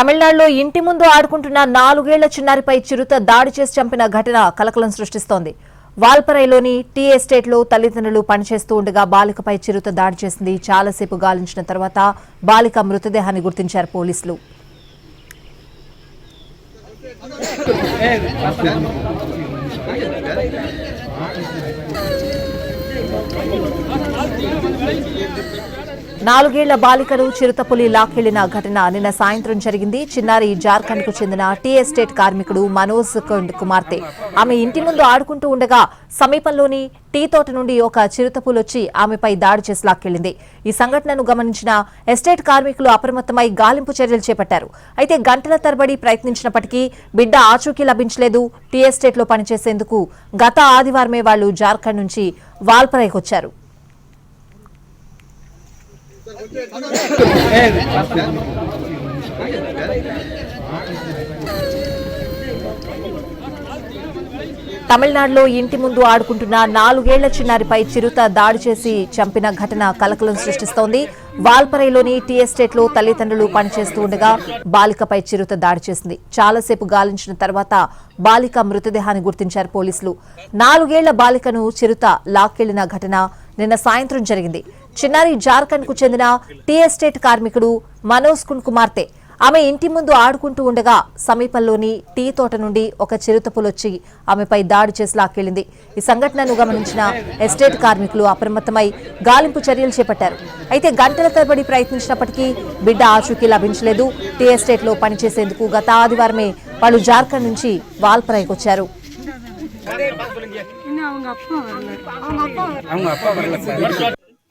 తమిళనాడులో ఇంటి ముందు ఆడుకుంటున్న నాలుగేళ్ళ చిన్నారిపై చిరుత దాడి చేసి చంపిన ఘటన కలకలం సృష్టిస్తోంది. వాల్పరైలోని టీ ఎస్టేట్లో తల్లిదండ్రులు పనిచేస్తూ ఉండగా బాలికపై చిరుత దాడి చేసింది. చాలాసేపు గాలించిన తర్వాత బాలిక మృతదేహాన్ని గుర్తించారు పోలీసులు. నాలుగేళ్ళ బాలికను చిరుతపులి లాక్కెళ్ళిన ఘటన. నిన్న సాయంత్రం జరిగింది. చిన్నారి జార్ఖండ్కు చెందిన టీ ఎస్టేట్ కార్మికుడు మనోజ్ కుండ్ కుమార్తె. ఆమె ఇంటి ముందు ఆడుకుంటూ ఉండగా సమీపంలోని టీ తోట నుండి ఒక చిరుతపులొచ్చి ఆమెపై దాడి చేసి లాక్కెళ్ళింది ఈ సంఘటనను గమనించిన ఎస్టేట్ కార్మికులు అప్రమత్తమై గాలింపు చర్యలు చేపట్టారు. అయితే గంటల తరబడి ప్రయత్నించినప్పటికీ బిడ్డ ఆచూకీ లభించలేదు. టీ ఎస్టేట్లో పనిచేసేందుకు గత ఆదివారమే వాళ్ళు జార్ఖండ్ నుంచి వాల్పరైకొచ్చారు. తమిళనాడులో ఇంటి ముందు ఆడుకుంటున్న నాలుగేళ్ళ చిన్నారిపై చిరుత దాడి చేసి చంపిన ఘటన కలకలం సృష్టిస్తోంది. వాల్పరైలోని టీ ఎస్టేట్లో తల్లిదండ్రులు పనిచేస్తూ ఉండగా బాలికపై చిరుత దాడి చేసింది. చాలాసేపు గాలించిన తర్వాత బాలిక మృతదేహాన్ని గుర్తించారు పోలీసులు. నాలుగేళ్ళ బాలికను చిరుత లాక్కెళ్ళిన ఘటన నిన్న సాయంత్రం జరిగింది. చిన్నారి జార్ఖండ్కు చెందిన టీ ఎస్టేట్ కార్మికుడు మనోజ్ కున్ కుమార్తె. ఆమె ఇంటి ముందు ఆడుకుంటూ ఉండగా సమీపంలోని టీ తోట నుండి ఒక చిరుతపులొచ్చి ఆమెపై దాడి చేసి లాక్కెళ్ళింది ఈ సంఘటనను గమనించిన ఎస్టేట్ కార్మికులు అప్రమత్తమై గాలింపు చర్యలు చేపట్టారు. అయితే గంటల తరబడి ప్రయత్నించినప్పటికీ బిడ్డ ఆచూకీ లభించలేదు. టీ ఎస్టేట్లో పనిచేసేందుకు గత ఆదివారమే వాళ్ళు జార్ఖండ్ నుంచి వాల్పరాయికొచ్చారు அவங்க அப்பா வரல. அவங்க அப்பா வரல. சார்.